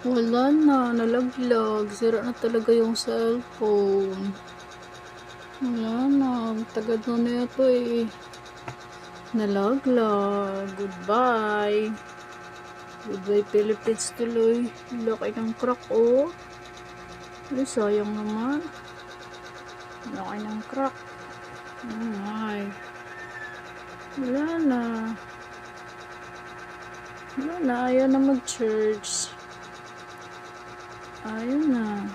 Wala na, nalaglag. Sira na talaga yung cellphone. Wala na, tagad na na ito eh. Nalaglag. Goodbye. Goodbye Philippines tuloy. Laki ng crack oh. Ay, sayang naman. Laki ng crack. Oh my. Wala na. Wala na, ayaw na mag-church. Ayaw na.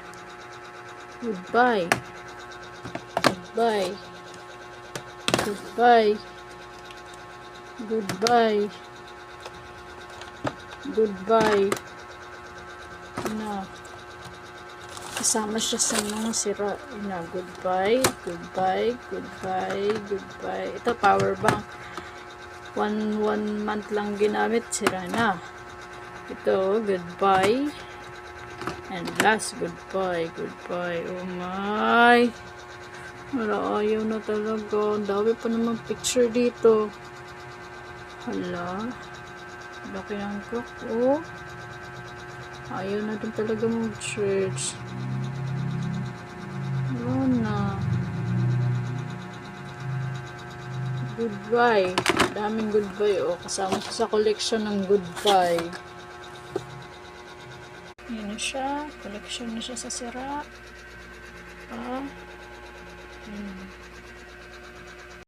Goodbye. Goodbye. Goodbye. Goodbye. Goodbye. Na. Kasama siya sa mga sira. Na, goodbye. Goodbye. Goodbye. Goodbye. Ito, power bank. One, one month lang ginamit. Sira na. Ito, goodbye. And last, goodbye, goodbye. Oh my. Wala, ayaw na talaga. Ang dami pa naman picture dito. Hala. Laki ng cook. Oh. Ayaw na din talaga mag-church. Wala na. Goodbye. Daming goodbye. Oh, kasama sa collection ng goodbye. Yan na siya. Collection na siya sa sira. Ah. Hmm.